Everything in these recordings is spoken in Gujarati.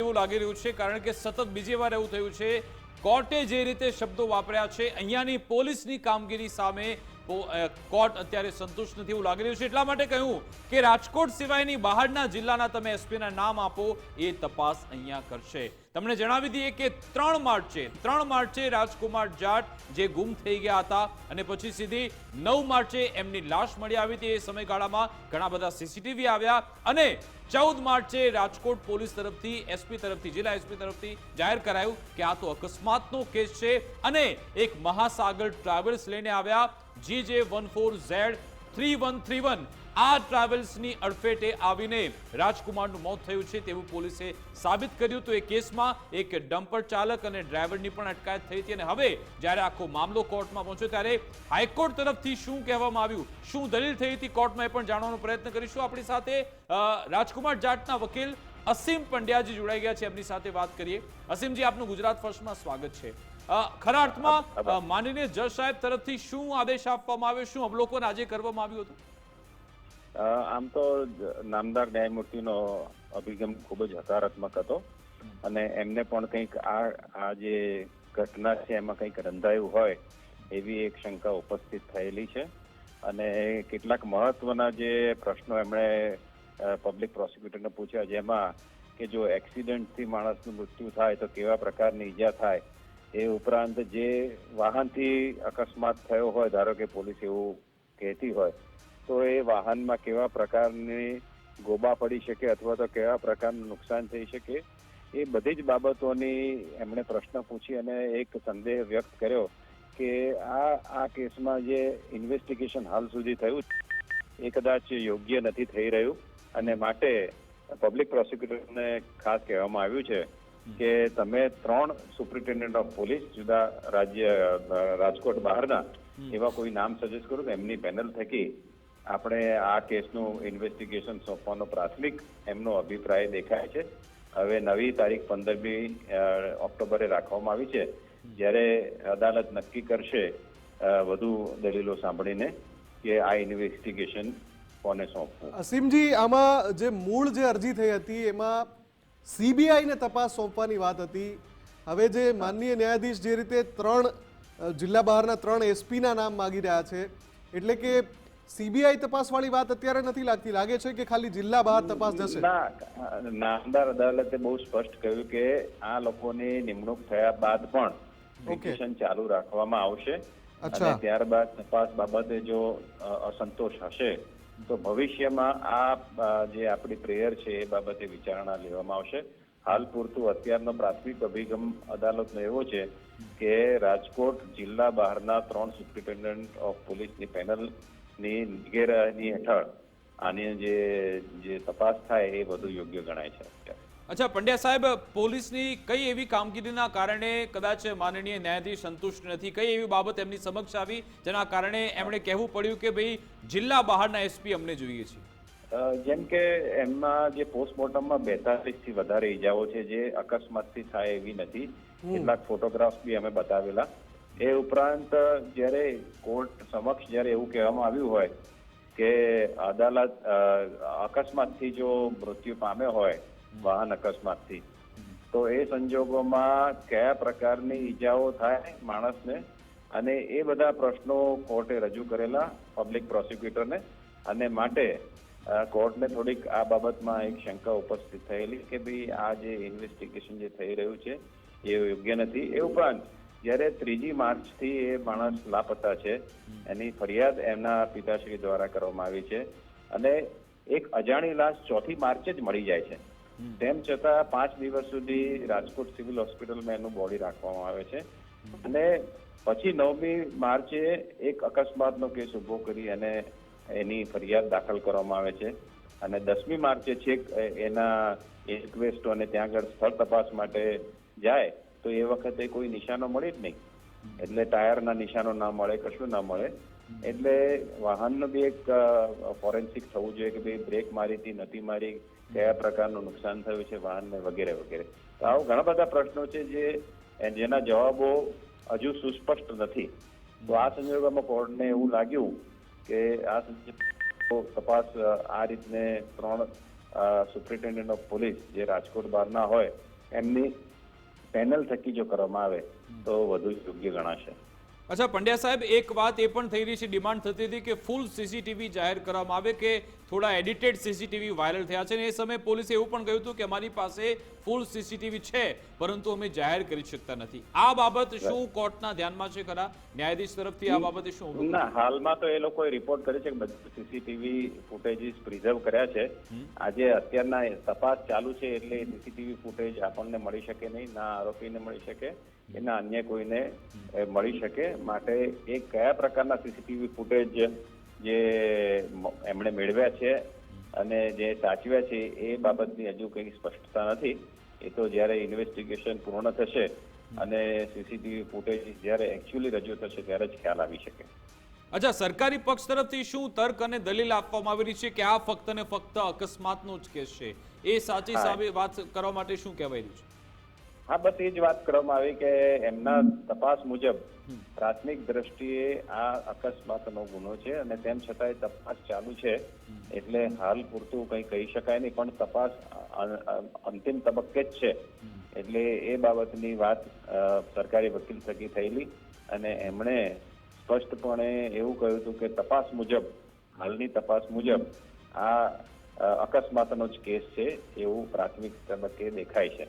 એવું લાગી રહ્યું છે કારણ કે સતત બીજી વાર એવું થયું છે. કોર્ટે જે રીતે શબ્દો વાપર્યા છે, અહીંયાની પોલીસની કામગીરી સામે કોર્ટ અત્યારે સંતુષ્ટ નથી એવું લાગી રહ્યું છે. એટલા માટે કહ્યું કે રાજકોટ સિવાયની બહારના જિલ્લાના તમે એસપીના નામ આપો, એ તપાસ અહીંયા કરશે. તમને જણાવી દઈએ કે ત્રણ માર્ચે ત્રણ માર્ચે રાજકુમાર જાટ જે ગુમ થઈ ગયા હતા અને પછી સીધી નવ માર્ચે એમની લાશ મળી આવી હતી. એ સમયગાળામાં ઘણા બધા સીસીટીવી આવ્યા અને ચૌદ માર્ચે રાજકોટ પોલીસ તરફથી એસપી તરફથી, જિલ્લા એસપી તરફથી જાહેર કરાયું કે આ તો અકસ્માતનો કેસ છે અને એક મહાસાગર ટ્રાવેલ્સ લઈને આવ્યા. G J one four Z three one three one આ ટ્રાવેલ્સની અડફેટે આવીને રાજકુમારનું મોત થયું છે તેવું પોલીસે સાબિત કર્યું તો એ કેસમાં એક ડમ્પર ચાલક અને ડ્રાઈવરની પણ અટકાયત થઈ હતી અને હવે જ્યારે આખો મામલો કોર્ટમાં પહોંચ્યો ત્યારે હાઈકોર્ટ તરફથી શું કહેવામાં આવ્યું, શું દલીલ થઈ હતી કોર્ટમાં એ પણ જાણવાનો પ્રયત્ન કરીશું. આપણી સાથે રાજકુમાર જાટના વકીલ અસીમ પંડ્યાજી જોડાઈ ગયા છે. એમની સાથે વાત કરીએ. અસીમજી, આપનું ગુજરાત ફર્સ્ટમાં સ્વાગત છે. ખરા અર્થમાં માનીને જજ સાહેબ તરફથી શું આદેશ આપવામાં આવ્યો, શું અવલોકન આજે કરવામાં આવ્યું હતું? આમ તો નામદાર ન્યાયમૂર્તિનો અભિગમ ખૂબ જ હકારાત્મક હતો. અને એમને પણ કંઈક આ આ જે ઘટના છે, એમાં કંઈક રંધાયું હોય, એવી એક શંકા ઉપસ્થિત થયેલી છે. અને કેટલાક મહત્વના જે પ્રશ્નો એમણે પબ્લિક પ્રોસિક્યુટરને પૂછ્યા, જેમાં કે જો એક્સિડન્ટથી માણસનું મૃત્યુ થાય, તો કેવા પ્રકારની ઈજા થાય, એ ઉપરાંત જે વાહનથી અકસ્માત થયો હોય, ધારો કે પોલીસ એવું કહેતી હોય તો એ વાહનમાં કેવા પ્રકારની ગોબા પડી શકે અથવા તો કેવા પ્રકારનું નુકસાન થઈ શકે એ બધી જ બાબતોની એમણે પ્રશ્ન પૂછી અને એક સંદેહ વ્યક્ત કર્યો કે આ આ કેસમાં જે ઇન્વેસ્ટિગેશન હાલ સુધી થયું એ કદાચ યોગ્ય નથી થઈ રહ્યું અને માટે પબ્લિક પ્રોસિક્યુટરને ખાસ કહેવામાં આવ્યું છે કે તમે ત્રણ સુપ્રિન્ટેન્ડન્ટ ઓફ પોલીસ જુદા રાજ્ય રાજકોટ બહારના એવા કોઈ નામ સજેસ્ટ કરો એમની પેનલ થકી આપણે આ કેસનું ઇન્વેસ્ટિગેશન સોંપવાનો પ્રાથમિક એમનો અભિપ્રાય દેખાય છે. હવે નવી તારીખ પંદરમી ઓક્ટોબરે રાખવામાં આવી છે. જ્યારે અદાલત નક્કી કરશે વધુ દલીલો સાંભળીને કે આ ઇન્વેસ્ટિગેશન કોને સોંપવું. અસીમજી, આમાં જે મૂળ જે અરજી થઈ હતી, એમાં સીબીઆઈને તપાસ સોંપવાની વાત હતી. હવે જે માનનીય ન્યાયાધીશ જે રીતે ત્રણ જિલ્લા બહારના ત્રણ એસપીના નામ માગી રહ્યા છે, એટલે કે સીબીઆઈ તપાસવાળી વાત અત્યારે નથી લાગતી. લાગે છે કે ખાલી જિલ્લા બહાર તપાસ જશે? ના નામદાર અદાલતે બહુ સ્પષ્ટ કહ્યું કે આ લોકોની નિમણૂક થયા બાદ પણ વેકેશન ચાલુ રાખવામાં આવશે. અને ત્યારબાદ તપાસ બાબતે જો અસંતોષ હશે તો ભવિષ્યમાં આ જે આપણી પ્રેયર છે એ બાબતે વિચારણા લેવામાં આવશે. હાલ પૂરતું અત્યારનો પ્રાથમિક અભિગમ અદાલતનો એવો છે કે રાજકોટ જિલ્લા બહારના ત્રણ સુપ્રિન્ટેન્ડન્ટ ઓફ પોલીસની પેનલની નિગેરાની હેઠળ આની જે જે તપાસ થાય એ વધુ યોગ્ય ગણાય છે અચ્છા પંડ્યા સાહેબ પોલીસની કઈ એવી કામગીરીના કારણે કદાચ માનનીય ન્યાયાધીશ સંતુષ્ટ નથી? કઈ એવી બાબત એમની સમક્ષ આવી જેના કારણે એમણે કહેવું પડ્યું કે ભાઈ જિલ્લા બહારના એસપી અમને જોઈએ છે જેમ કે એમમાં જે પોસ્ટમોર્ટમમાં બેતાલીસથી વધારે ઈજાઓ છે જે અકસ્માતથી થાય એવી નથી. કેટલાક ફોટોગ્રાફ્સ બી અમે બતાવેલા. એ ઉપરાંત જ્યારે કોર્ટ સમક્ષ જ્યારે એવું કહેવામાં આવ્યું હોય કે અદાલત અકસ્માતથી જો મૃત્યુ પામે હોય, વાહન અકસ્માતથી, તો એ સંજોગોમાં કયા પ્રકારની ઈજાઓ થાય માણસને અને એ બધા પ્રશ્નો કોર્ટે રજૂ કરેલા પબ્લિક પ્રોસિક્યુટરને અને માટે કોર્ટને થોડીક આ બાબતમાં એક શંકા ઉપસ્થિત થયેલી કે ભાઈ આ જે ઇન્વેસ્ટિગેશન જે થઈ રહ્યું છે, એ યોગ્ય નથી. એ ઉપરાંત જ્યારે ત્રીજી માર્ચથી એ માણસ લાપતા છે એની ફરિયાદ એમના પિતાશ્રી દ્વારા કરવામાં આવી છે. અને એક અજાણી લાશ ચોથી માર્ચે જ મળી જાય છે. તેમ છતાં પાંચ દિવસ સુધી રાજકોટ સિવિલ હોસ્પિટલમાં એનું બોડી રાખવામાં આવે છે. અને પછી નવમી માર્ચે એક અકસ્માતનો કેસ ઊભો કરી અને એની ફરિયાદ દાખલ કરવામાં આવે છે. અને દસમી માર્ચે છેક એના રિક્વેસ્ટો અને ત્યાં આગળ સ્થળ તપાસ માટે જાય તો એ વખતે કોઈ નિશાનો મળે જ નહીં. એટલે ટાયરના નિશાનો ના મળે, કશું ના મળે. એટલે વાહનનું બી એક ફોરેન્સિક થવું જોઈએ કે ભાઈ બ્રેક મારી હતી, નથી મારી, કયા પ્રકારનું નુકસાન થયું છે, વાહનને વગેરે વગેરે. તો આવા ઘણા બધા પ્રશ્નો છે જે જેના જવાબો હજુ સુસ્પષ્ટ નથી. તો આ સંજોગોમાં કોર્ટને એવું લાગ્યું કે આ સંજોગો તપાસ આ રીતને ત્રણ સુપ્રિન્ટેન્ડન્ટ ઓફ પોલીસ જે રાજકોટ બહારના હોય, એમની પેનલ થકી જો કરવામાં આવે તો વધુ યોગ્ય ગણાશે. અચ્છા પંડ્યા સાહેબ એક વાત એ પણ થઈ રહી છે ડિમાન્ડ થતી હતી કે ફૂલ સીસીટીવી જાહેર કરવામાં આવે કે થોડા એડિટેડ સીસીટીવી વાયરલ થયા છે અને એ સમયે પોલીસે એવું પણ કહ્યું હતું કે અમારી પાસે ફૂલ સીસીટીવી છે પરંતુ અમે જાહેર કરી શકતા નથી. આ બાબત શું કોર્ટના ધ્યાનમાં છે ખરા? ન્યાયાધીશ તરફથી આ બાબતે શું ના હાલમાં તો એ લોકોએ રિપોર્ટ કર્યો છે કે બધું સીસીટીવી ફૂટેજીસ પ્રિઝર્વ કર્યા છે. આજે અત્યારના તપાસ ચાલુ છે એટલે સીસીટીવી ફૂટેજ આપણને મળી શકે નહીં ના આરોપીને મળી શકે. કે ના અન્ય કોઈને મળી શકે. માટે એ કયા પ્રકારના સીસીટીવી ફૂટેજ જે એમણે મેળવ્યા છે અને જે સાચવ્યા છે એ બાબતની હજુ કંઈ સ્પષ્ટતા નથી. એ તો જ્યારે ઇન્વેસ્ટિગેશન પૂર્ણ થશે અને સીસીટીવી ફૂટેજ જ્યારે એકચ્યુઅલી રજૂ થશે ત્યારે જ ખ્યાલ આવી શકે. અચ્છા સરકારી પક્ષ તરફથી શું તર્ક અને દલીલ આપવામાં આવી રહી છે કે આ ફક્ત ને ફક્ત અકસ્માતનો જ કેસ છે? એ સાચી. સાબિત વાત કરવા માટે શું કહેવાય રહ્યું છે? હા, બસ એ જ વાત કરવામાં આવી કે એમના તપાસ મુજબ પ્રાથમિક દ્રષ્ટિએ આ અકસ્માતનો ગુનો છે અને તેમ છતાંય તપાસ ચાલુ છે. એટલે હાલ પૂરતું કંઈ કહી શકાય નહીં, પણ તપાસ અંતિમ તબક્કે જ છે. એટલે એ બાબતની વાત સરકારી વકીલ થકી થયેલી અને એમણે સ્પષ્ટપણે એવું કહ્યું હતું કે તપાસ મુજબ, હાલની તપાસ મુજબ આ અકસ્માતનો જ કેસ છે એવું પ્રાથમિક તબક્કે દેખાય છે.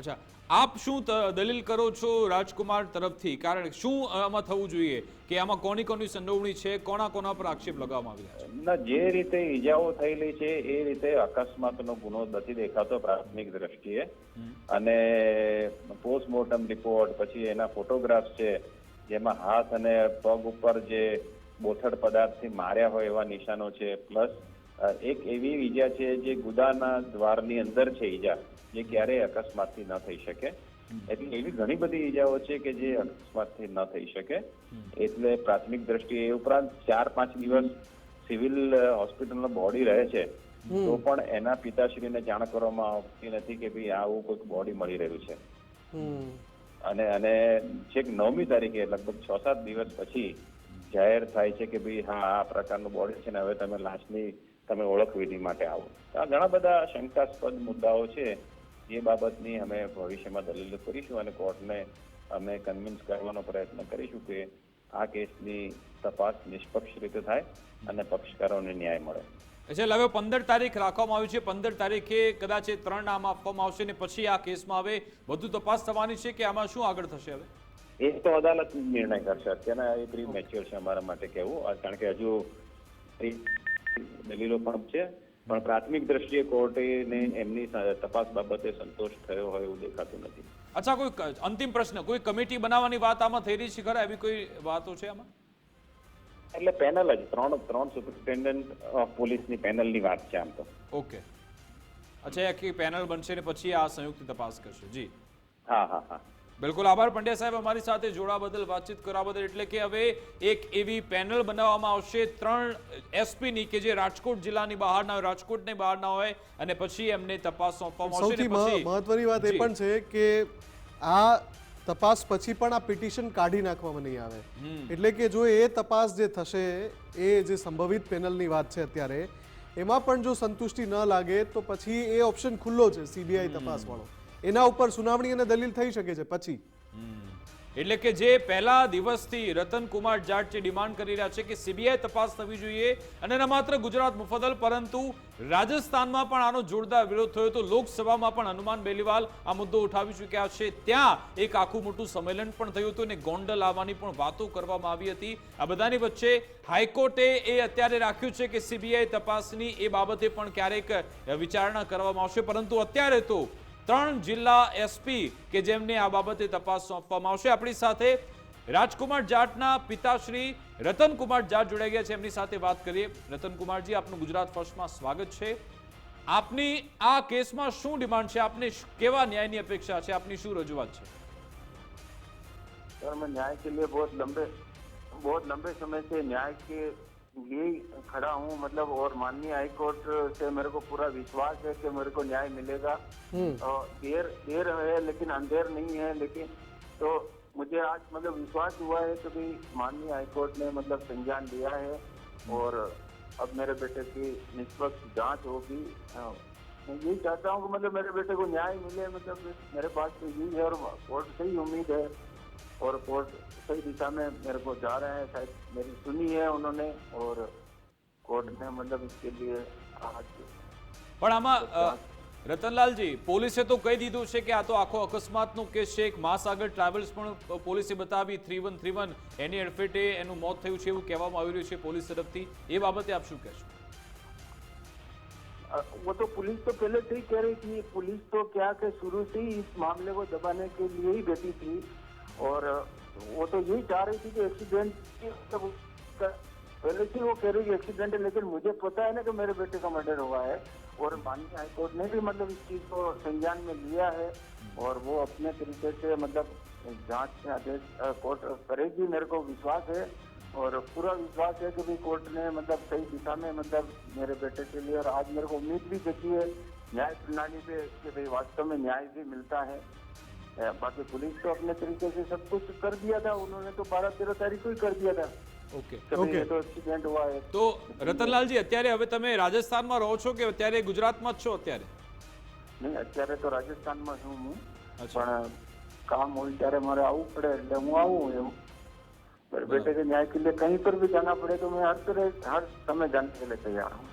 અચ્છા આપ શું દલીલ કરો છો રાજકુમાર તરફથી? કારણ શું આમાં થવું જોઈએ? કે આમાં કોની કોની સંડોવણી છે? કોના કોના પર આક્ષેપ લગાવવામાં આવ્યા છે? ના જે રીતે ઈજાઓ થયેલી છે એ રીતે અકસ્માતનો ગુનો નથી દેખાતો પ્રાથમિક દ્રષ્ટિએ. અને પોસ્ટમોર્ટમ રિપોર્ટ પછી એના ફોટોગ્રાફ છે જેમાં હાથ અને પગ ઉપર જે બોથડ પદાર્થથી માર્યા હોય એવા નિશાનો છે પ્લસ એક એવી ઈજા છે જે ગુદાના દ્વારની અંદર છે ઈજા જે ક્યારેય અકસ્માતથી ન થઈ શકે. એટલે એવી ઘણી બધી ઈજાઓ છે કે જે અકસ્માતથી ન થઈ શકે. એટલે પ્રાથમિક દ્રષ્ટિએ એ ઉપરાંત ચાર પાંચ દિવસ સિવિલ હોસ્પિટલનો બોડી રહે છે તો પણ એના પિતાશ્રીને જાણ કરવામાં આવતી નથી કે ભાઈ આવું કોઈક બોડી મળી રહ્યું છે. અને અને છેક નવમી તારીખે લગભગ છ સાત દિવસ પછી જાહેર થાય છે કે ભાઈ હા આ પ્રકારનું બોડી છે ને હવે તમે લાશની તમે ઓળખ વિધિ માટે આવો. આ ઘણા બધા શંકાસ્પદ મુદ્દાઓ છે એ બાબતની અમે ભવિષ્યમાં દલીલ કરીશું અને કોર્ટને અમે કન્વિન્સ કરવાનો પ્રયત્ન કરીશું કે આ કેસની તપાસ નિષ્પક્ષ રીતે થાય અને પક્ષકારોને ન્યાય મળે. એટલે હવે પંદર તારીખ રાખવામાં આવી છે. પંદર તારીખે કદાચ એ ત્રણ નામ આપવામાં આવશે ને પછી આ કેસમાં હવે વધુ તપાસ થવાની છે કે આમાં શું આગળ થશે હવે? એ તો અદાલત નિર્ણય કરશે. અત્યારના એ પ્રી મેચ્યોર છે અમારા માટે કહેવું. કારણ કે હજુ દલીલો પણ છે. પણ પ્રાથમિક દ્રષ્ટિએ કોર્ટેને એમની તપાસ બાબતે સંતોષ થયો હોય એવું દેખાતું નથી. અચ્છા કોઈ અંતિમ પ્રશ્ન કોઈ કમિટી બનાવવાની વાત આમાં થઈ રહી છે ખરા? એવી કોઈ વાતો છે આમાં? એટલે પેનલ જ ત્રણ ત્રણ સુપરિન્ટેન્ડન્ટ ઓફ પોલીસની પેનલની વાત છે આમ તો. ઓકે. અચ્છા આખી પેનલ બનશે ને પછી આ સંયુક્ત તપાસ કરશે. જી. હા હા હા. બિલકુલ આભાર પંડ્યા સાહેબ. અમારી સાથે જોડા બદલ વાતચીત કરવા બદલ એટલે કે હવે એક એવી પેનલ બનાવવામાં આવશે. ત્રણ એસપીની કે જે રાજકોટ જિલ્લાની બહાર ના હોય રાજકોટની બહારના હોય અને પછી એમને તપાસ સોંપવામાં આવશે સૌથી ને મહત્વની વાત એ પણ છે કે આ તપાસ પછી પણ આ પિટિશન કાઢી નાખવામાં નહીં આવે. એટલે કે જો એ તપાસ જે થશે એ જે સંભવિત પેનલની વાત છે અત્યારે એમાં પણ જો સંતુષ્ટિ ન લાગે તો પછી એ ઓપ્શન ખુલ્લો છે સીબીઆઈ તપાસ વાળો એના ઉપર સુનાવણી અને દલીલ થઈ શકે છે પછી. એટલે કે જે પહેલા દિવસથી રતનકુમાર જાટ જે ડિમાન્ડ કરી રહ્યા છે કે સીબીઆઈ તપાસ થવી જોઈએ, અને ન માત્ર ગુજરાત મુફદલ પરંતુ રાજસ્થાનમાં પણ આનો જોરદાર વિરોધ થયો હતો. લોકસભામાં પણ હનુમાન બેલીવાલ આ મુદ્દો ઉઠાવી ચૂક્યા છે. ત્યાં એક આખું મોટું સંમેલન પણ થયું હતું અને ગોંડલ આવવાની પણ વાતો કરવામાં આવી હતી. આ બધાની વચ્ચે હાઈકોર્ટે એ અત્યારે રાખ્યું છે કે સીબીઆઈ તપાસની એ બાબતે પણ ક્યારેક વિચારણા કરવામાં આવશે. પરંતુ અત્યારે તો ત્રણ જિલ્લા એસપી કે જેમને આ બાબતે તપાસ સોંપવામાં આવશે આપણી સાથે રાજકુમાર જાટના પિતાશ્રી રતનકુમાર જાટ જોડાઈ ગયા છે એમની સાથે વાત કરીએ રતનકુમારજી આપનું ગુજરાત ફર્સ્ટમાં સ્વાગત છે આપની આ કેસમાં શું ડિમાન્ડ છે આપને શ- કેવા ન્યાયની અપેક્ષા છે આપની શું રજૂઆત છે सर मैं न्याय के लिए बहुत लंबे बहुत लंबे समय से न्याय के लिए ही खड़ा हूँ मतलब और माननीय हाई कोर्ट से मेरे को पूरा विश्वास है कि मेरे को न्याय मिलेगा। और देर देर है लेकिन अंधेर नहीं है लेकिन तो मुझे आज मतलब विश्वास हुआ है कि भाई माननीय हाई कोर्ट ने मतलब संज्ञान लिया है और अब मेरे बेटे की निष्पक्ष जाँच होगी। मैं यही चाहता हूँ कि मतलब मेरे बेटे को न्याय मिले मतलब मेरे पास तो यही है और कोर्ट से ही उम्मीद है। और कोर्ट सही दिशा में मेरे को जा रहे हैं शायद मेरी सुनी है उन्होंने और कोर्ट ने मतलब इसके लिए आज પણ આમાં અ, રતનલાલજી પોલીસે તો કહી દીધું છે કે આ તો આખો અકસ્માતનો કેસ છે એક મહાસાગર ટ્રાવેલ્સ પણ અ, પોલીસે બતાવી થ્રી વન થ્રી વન એની અડફેટે એનું મોત થયું છે એવું કહેવામાં આવી રહ્યું છે પોલીસ તરફથી એ બાબતે આપ શું કહેશો अ, वो तो पुलिस तो पहले से ही कह रही थी पुलिस तो क्या कि शुरू से ही इस मामले को दबाने के लिए ही बैठी थी और वो तो यही चाह रही थी कि एक्सीडेंट मतलब पहले से वो कह रही थी एक्सीडेंट है, लेकिन मुझे पता है ना कि मेरे बेटे का मर्डर हुआ है और माननीय हाईकोर्ट ने भी मतलब इस चीज़ को संज्ञान में लिया है और वो अपने तरीके से मतलब जाँच में आदेश कोर्ट करेगी, मेरे को विश्वास है और पूरा विश्वास है कि भाई कोर्ट ने मतलब सही दिशा में मतलब मेरे बेटे के लिए और आज मेरे को उम्मीद भी जगी है, न्याय प्रणाली पे कि भाई वास्तव में न्याय भी मिलता है। बाकी पुलिस तो अपने तरीके से सब कुछ कर दिया था उन्होंने तो बारह तेरह तारीख को ही कर दिया था ઓકે कि भाई ये तो एक्सीडेंट हुआ है તો રતનલાલજી અત્યારે હવે તમે રાજસ્થાનમાં રહો છો કે અત્યારે ગુજરાતમાં જ છો અત્યારે નહીં અત્યારે તો રાજસ્થાનમાં છું હું અચ્છા. પણ કામ હોય ત્યારે મારે આવવું પડે એટલે હું આવું એમ मेरे बेटे के न्याय के लिए कहीं पर भी जाना पड़े तो मैं हर तरह हर समय जाने के लिए तैयार हूँ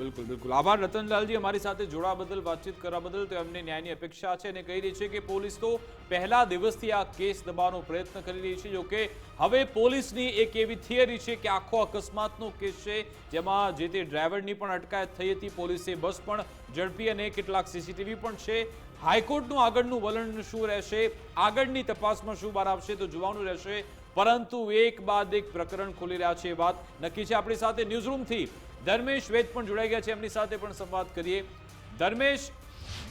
બિલકુલ બિલકુલ. આભાર રતનલાલજી અમારી સાથે જોડા બદલ, વાતચીત કરવા બદલ. તો એમને ન્યાયની અપેક્ષા છે અને કહી રહી છે કે પોલીસ તો પહેલા દિવસથી આ કેસ દબાવવાનો પ્રયત્ન કરી રહી છે. જોકે હવે પોલીસની એક એવી થિયરી છે કે આખો અકસ્માતનો કેસ છે, જેમાં જે તે ડ્રાઈવરની પણ અટકાયત થઈ હતી, પોલીસે બસ પણ ઝડપી અને કેટલાક સીસીટીવી પણ છે. હાઈકોર્ટનું આગળનું વલણ શું રહેશે? આગળની તપાસમાં શું બહાર આવશે તો જોવાનું રહેશે. પરંતુ એક બાદ એક પ્રકરણ ખુલી રહ્યા છે એ વાત નક્કી છે. આપણી સાથે ન્યૂઝરૂમથી ધર્મેશ વેદ પણ જોડાઈ ગયા છે. એમની સાથે પણ સંવાદ કરીએ. ધર્મેશ,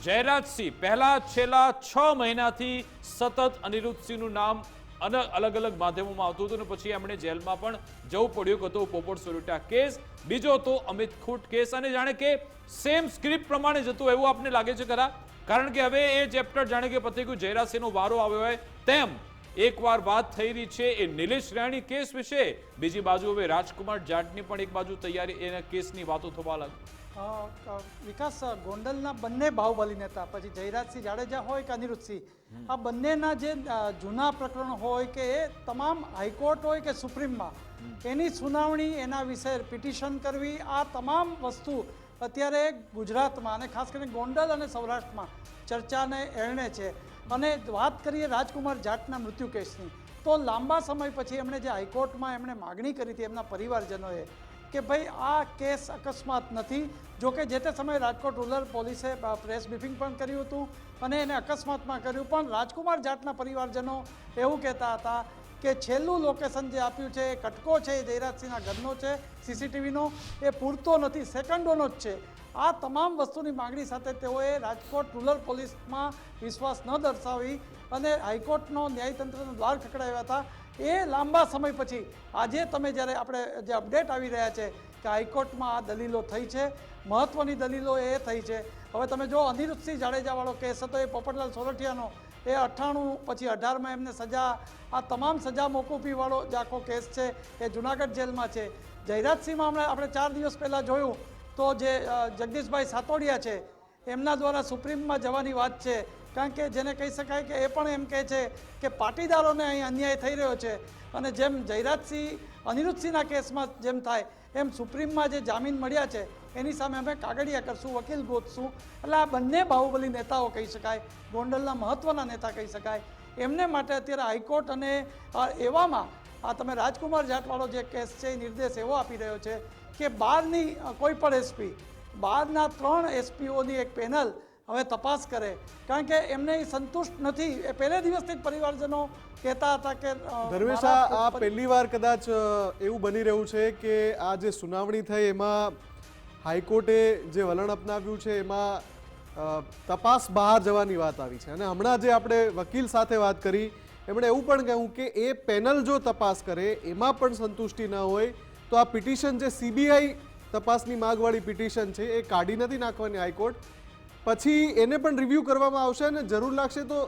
જયરાજસિંહ, પહેલા છેલ્લા છ મહિનાથી સતત અનિરુદ્ધસિંહનું નામ અને અલગ અલગ માધ્યમોમાં આવતું હતું અને પછી એમણે જેલમાં પણ જવું પડ્યું હતો પોપટ સોરઠિયા કેસ. બીજો હતો અમિત ખૂટ કેસ. અને જાણે કે સેમ સ્ક્રિપ્ટ પ્રમાણે જતું એવું આપને લાગે છે ખરા? કારણ કે હવે એ ચેપ્ટર જાણે કે પતી ગયું. જયરાજસિંહનો વારો આવ્યો હોય તેમ એકવાર વાત થઈ રહી છે એ નિલેશ રાણી કેસ વિશે. બીજી બાજુ હવે રાજકુમાર જાટની પણ એક બાજુ તૈયારી એના કેસની વાતો થવા લાગી. વિકાસ ગોંડલના બંને બાહુબલી નેતા પછી જયરાજસિંહ જાડેજા હોય કે અનિરુદ્ધસિંહ આ બંનેના જે જૂના પ્રકરણ હોય કે એ તમામ હાઈકોર્ટ હોય કે સુપ્રીમમાં એની સુનાવણી એના વિશે પિટિશન કરવી આ તમામ વસ્તુ અત્યારે ગુજરાતમાં અને ખાસ કરીને ગોંડલ અને સૌરાષ્ટ્રમાં ચર્ચાને એરણે છે. અને વાત કરીએ રાજકુમાર જાટના મૃત્યુ કેસની, તો લાંબા સમય પછી એમણે જે હાઈકોર્ટમાં એમણે માગણી કરી હતી એમના પરિવારજનોએ કે ભાઈ, આ કેસ અકસ્માત નથી. જોકે જે તે સમયે રાજકોટ રૂરલ પોલીસે પ્રેસ બ્રિફિંગ પણ કર્યું હતું અને એને અકસ્માતમાં કર્યું. પણ રાજકુમાર જાટના પરિવારજનો એવું કહેતા હતા કે છેલ્લું લોકેશન જે આપ્યું છે, એ કટકો છે, એ જયરાજસિંહના ઘરનો છે સીસીટીવીનો એ પૂરતો નથી, સેકન્ડોનો જ છે. આ તમામ વસ્તુની માગણી સાથે તેઓએ રાજકોટ રૂરલ પોલીસમાં વિશ્વાસ ન દર્શાવી અને હાઈકોર્ટનો ન્યાયતંત્રનો દ્વાર ખકડાવ્યા હતા. એ લાંબા સમય પછી, આજે તમે જ્યારે આપણે જે અપડેટ આવી રહ્યા છે કે હાઈકોર્ટમાં આ દલીલો થઈ છે મહત્ત્વની દલીલો એ થઈ છે. હવે તમે જો અનિરુદ્ધસિંહ જાડેજાવાળો કેસ હતો, એ પોપટલાલ સોરઠિયાનો એ અઠ્ઠાણું પછી અઢારમાં એમને સજા, આ તમામ સજા મોકૂફીવાળો જે આખો કેસ છે, એ જુનાગઢ જેલમાં છે. જયરાજસિંહમાં હમણાં આપણે ચાર દિવસ પહેલાં જોયું તો જે જગદીશભાઈ સાતોડિયા છે, એમના દ્વારા સુપ્રીમમાં જવાની વાત છે. કારણ કે જેને કહી શકાય કે એ પણ એમ કહે છે કે પાટીદારોને અહીં અન્યાય થઈ રહ્યો છે. અને જેમ જયરાજસિંહ, અનિરુદ્ધસિંહના કેસમાં જેમ થાય, એમ સુપ્રીમમાં જે જામીન મળ્યા છે એની સામે અમે કાગળિયા કરશું વકીલ ગોતશું. એટલે આ બંને બાહુબલી નેતાઓ કહી શકાય ગોંડલના મહત્ત્વના નેતા કહી શકાય. એમને માટે અત્યારે હાઈકોર્ટ અને એવામાં આ તમે રાજકુમાર જાટવાળો જે કેસ છે એ નિર્દેશ એવો આપી રહ્યો છે કે બહારની કોઈ પણ એસપી બહારના ત્રણ એસપીઓની એક પેનલ હવે તપાસ કરે. કારણ કે એમને સંતુષ્ટ નથી. એ પહેલે દિવસથી જ પરિવારજનો કહેતા હતા કે ધર્મેશ આ પહેલી વાર કદાચ એવું બની રહ્યું છે કે આ જે સુનાવણી થઈ એમાં હાઈકોર્ટે જે વલણ અપનાવ્યું છે એમાં તપાસ બહાર જવાની વાત આવી છે. અને હમણાં જે આપણે વકીલ સાથે વાત કરી એમણે એવું પણ કહ્યું કે એ પેનલ જો તપાસ કરે એમાં પણ સંતુષ્ટિ ન હોય તો આ પિટિશન જે સીબીઆઈ તપાસની માગવાળી પિટિશન છે એ કાઢી નથી નાખવાની હાઈકોર્ટ. પછી એને પણ રિવ્યૂ કરવામાં આવશે અને જરૂર લાગશે તો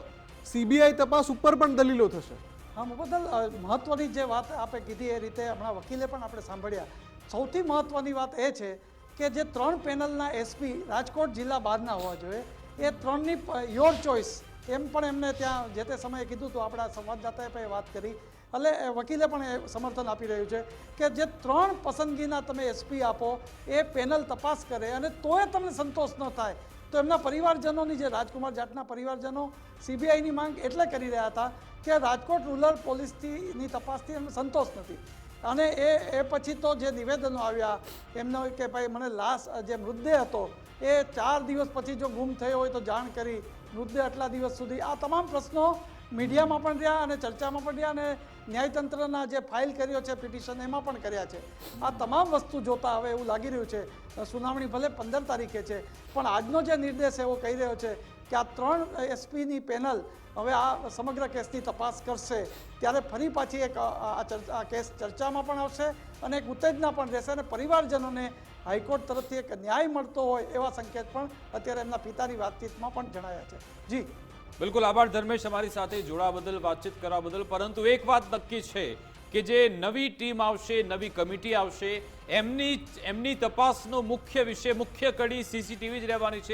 સીબીઆઈ તપાસ ઉપર પણ દલીલો થશે. હા મુબદ્દલ અ, મહત્વની જે વાત આપે કીધી એ રીતે હમણાં વકીલે પણ આપણે સાંભળ્યા. સૌથી મહત્ત્વની વાત એ છે કે જે ત્રણ પેનલના એસપી રાજકોટ જિલ્લા બહારના હોવા જોઈએ, એ ત્રણની યોર ચોઇસ એમ પણ એમને ત્યાં જે તે સમયે કીધું હતું, આપણા સંવાદદાતાએ પણ વાત કરી. એટલે વકીલે પણ એ સમર્થન આપી રહ્યું છે કે જે ત્રણ પસંદગીના તમે એસપી આપો, એ પેનલ તપાસ કરે અને તોય તમને સંતોષ ન થાય. તો એમના પરિવારજનોની જે રાજકુમાર જાટના પરિવારજનો સીબીઆઈની માંગ એટલે કરી રહ્યા હતા કે રાજકોટ રૂરલ પોલીસની તપાસથી એમને સંતોષ નથી. અને એ એ પછી તો જે નિવેદનો આવ્યા, એમનો કે ભાઈ, મને લાશ જે મૃતદેહ હતો, એ ચાર દિવસ પછી જો ગુમ થયો હોય તો જાણ કરી, મૃતદેહ આટલા દિવસ સુધી. આ તમામ પ્રશ્નો મીડિયામાં પણ રહ્યા અને ચર્ચામાં પણ રહ્યા અને ન્યાયતંત્રના જે ફાઇલ કર્યો છે, પિટિશન એમાં પણ કર્યા છે. આ તમામ વસ્તુ જોતા હવે એવું લાગી રહ્યું છે સુનાવણી ભલે પંદર તારીખે છે, પણ આજનો જે નિર્દેશ એવો કહી રહ્યો છે કે આ ત્રણ એસપીની પેનલ હવે આ સમગ્ર કેસની તપાસ કરશે, ત્યારે ફરી પાછી એક આ- કેસ ચર્ચામાં પણ આવશે અને એક ઉત્તેજના પણ રહેશે અને પરિવારજનોને હાઈકોર્ટ તરફથી એક ન્યાય મળતો હોય એવા સંકેત પણ અત્યારે એમના પિતાની વાતચીતમાં પણ જણાયા છે. જી. બિલકુલ આભાર ધર્મેશ અમારી સાથે જોડા બદલ વાતચીત કરવા બદલ પરંતુ એક વાત નક્કી છે કે જે નવી ટીમ આવશે, નવી કમિટી આવશે, એમની એમની તપાસનો મુખ્ય વિષય, મુખ્ય કડી સીસીટીવી જ રહેવાની છે.